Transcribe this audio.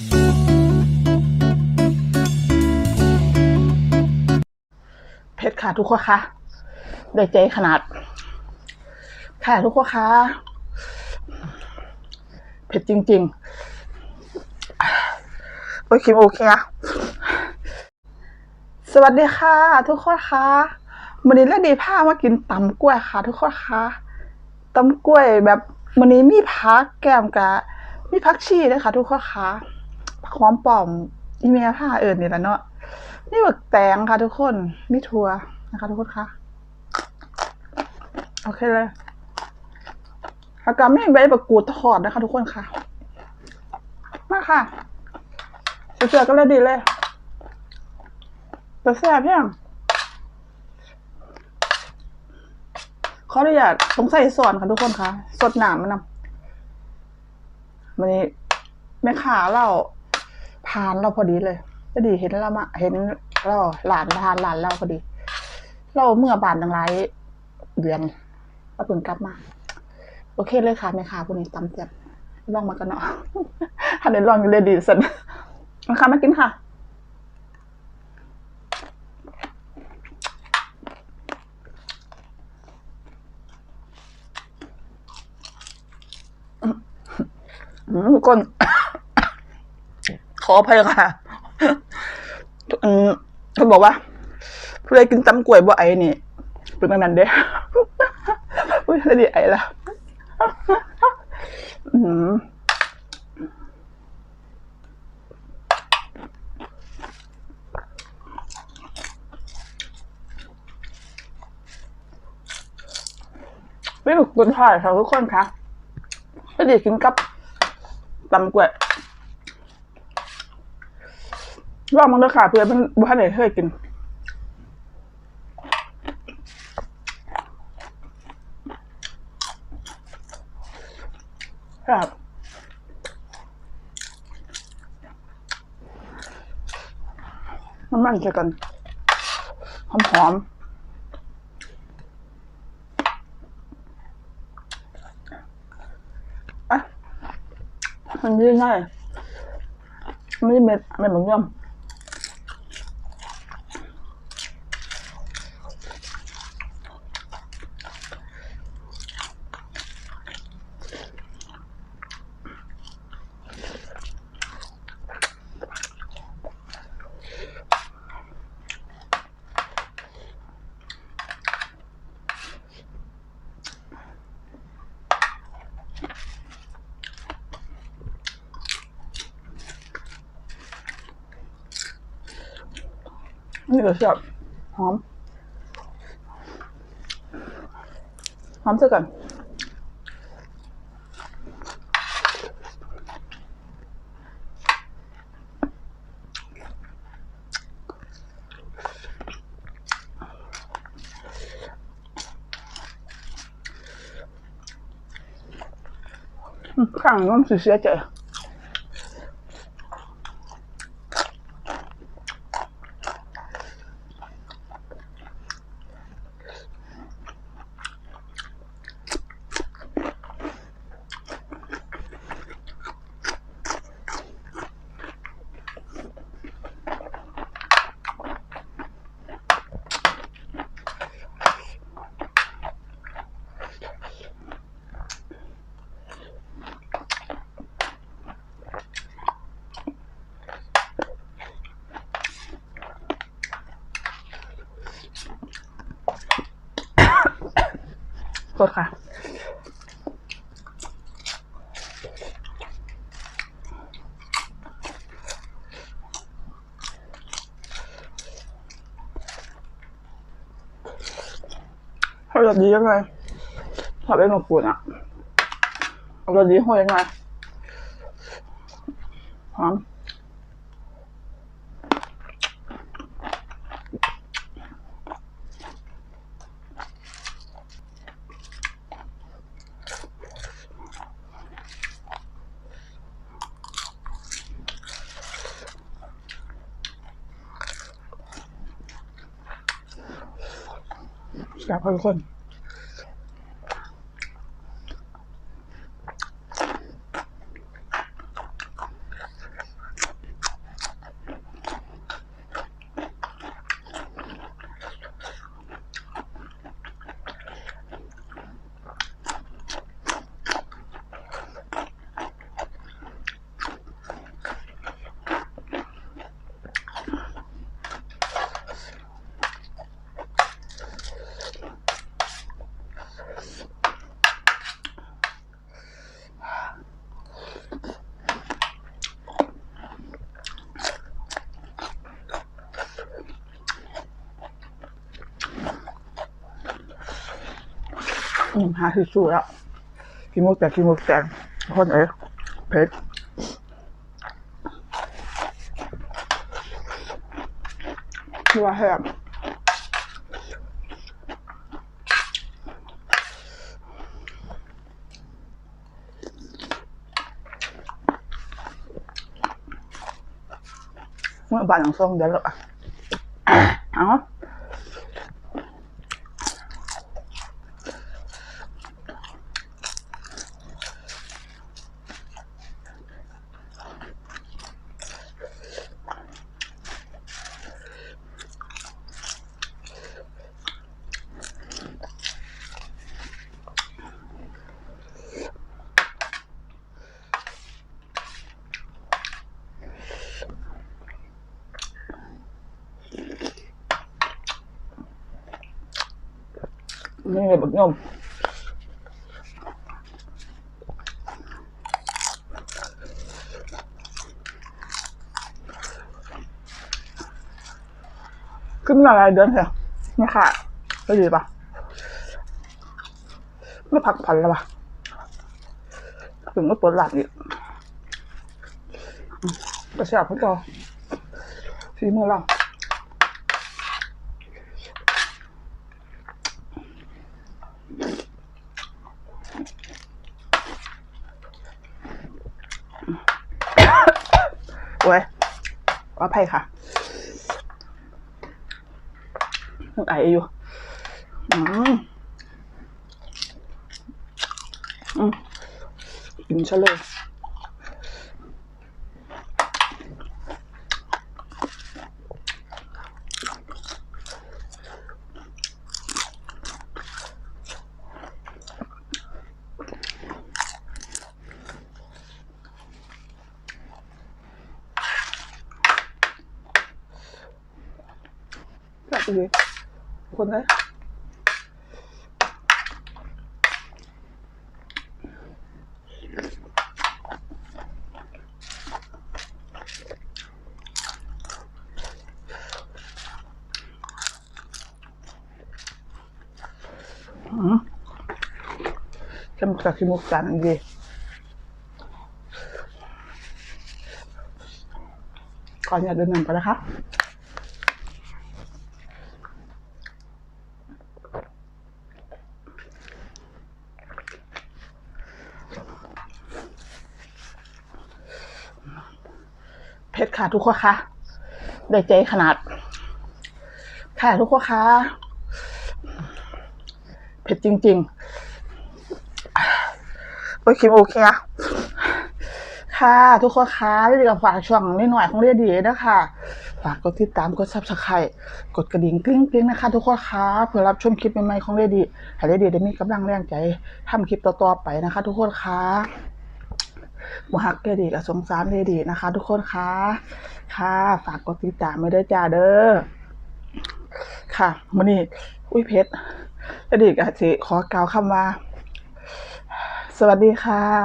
เผ็ดค่ะทุกคนคะได้ใจขนาด ค่ะทุกคนคะเผ็ดจริง ๆ โอเคโอเคอะสวัสดีค่ะ ทุกคนคะวันนี้เลือดีผ้ามากินตำกล้วยค่ะ ทุกคนคะตำกล้วยแบบวันนี้มีพักแก้มกะมีพักชีด้วยค่ะ ทุกคนคะ ผักหอมป่อมอีเมียผ้าเอิญนี่แหละเนาะนี่บักแตงค่ะทุกคนมีถั่วนะคะทุกคนคะโอเคเลยแล้วก็ไม่ใบบักกูดทอดนะคะ ทุกคนค่ะ มาค่ะเสือก็เลยดีเลยแต่แซ่บเพียงขออนุญาตต้องใส่ส่วนค่ะทุกคนค่ะสดหนามมันนำวันนี้แม่ขาเรา พานเราพอดีเลยจะดีเห็นเรามาเห็นเราหลานพานหลานเราพอดี เราเมื่อบานตั้งหลายเดือนเราเพิ่งกลับมา โอเคเลยค่ะแม่ขาพวกนี้ตำเจ็บลองมากันเนาะถ้าเดี๋ยวลองอยู่เลยดีสันนะคะมากินค่ะอืมกคน ออภัยค่ะเขาบอกว่าผู้ใดกินตำกล้วยบ่ไอ้นี่เป็นแบบนั้นเด้อุ้ยแล้วดีไอแล้วอืมไม่ถูกกุนถ่ายค่ะทุกคนค่ะแล้วดีกินกับตำกล้วย ลองมันด้วยค่ะเพื่อนมันบ้านไหนเคยกินครับมันมันจะกันหอมหอมอะมันยืดง่ายไม่ได้เม็ดเม็ดเหมือนกันนี่อม หอมเท่ากันข้างน้องสี สียใจโทษค่ะเอาแบบนี้ยังไงทำเป็นหมกปุ่นอะเอาแบบนี้ห้อยยังไงหอม กับทุกคน อืมหาที่สู้แล้วกินมุกแต่กินหมุกแต่คนเอ๋เผ็ดคือว่าแห้งเมื่อบานหลังส้มเดี๋ยวเราอะเอา นี่เลยบักยมขึ้นมาหลายเดือนเหรอไม่ขาดก็ดีปะไม่พักผ่อนแล้วปะถึงไม่ปวดหลังอีกก็เสียบพี่จอฝีมือเรา โอ้ย ว่าไพ่ค่ะไออยู่อืมอืมกินซะเลย แบบนี้คนเลยอืมจมูกจากขี้มูกจานอันดีก่อนอย่าเดินนำกันนะคะ เพชรค่ะทุกคนคะได้ใจขนาด ค่ะทุกคนคะเผ็ดจริงๆโอเคโอเคค่ะ ทุกคนค่ะเรียกฝากช่องนิดหน่อยของเรียดีนะคะฝากกดติดตามกดซับสไครต์กดกระดิ่งกริ๊งกริ๊งนะคะ ทุกคนคะเพื่อรับชมคลิปใหม่ๆของเรียดีให้เรียดีได้มีกำลังแรงใจทำคลิปต่อๆไปนะคะ ทุกคนคะ บฮักเรดีและสงสารเรดีนะคะ ทุกคนคะ ค่ะ ฝากกดติดตามไม่ได้วยจ้าเด้อ ค่ะมันนี่อุ้ยเพชรเรดีกับสิขอกล่าวคำว่า สวัสดีค่ะ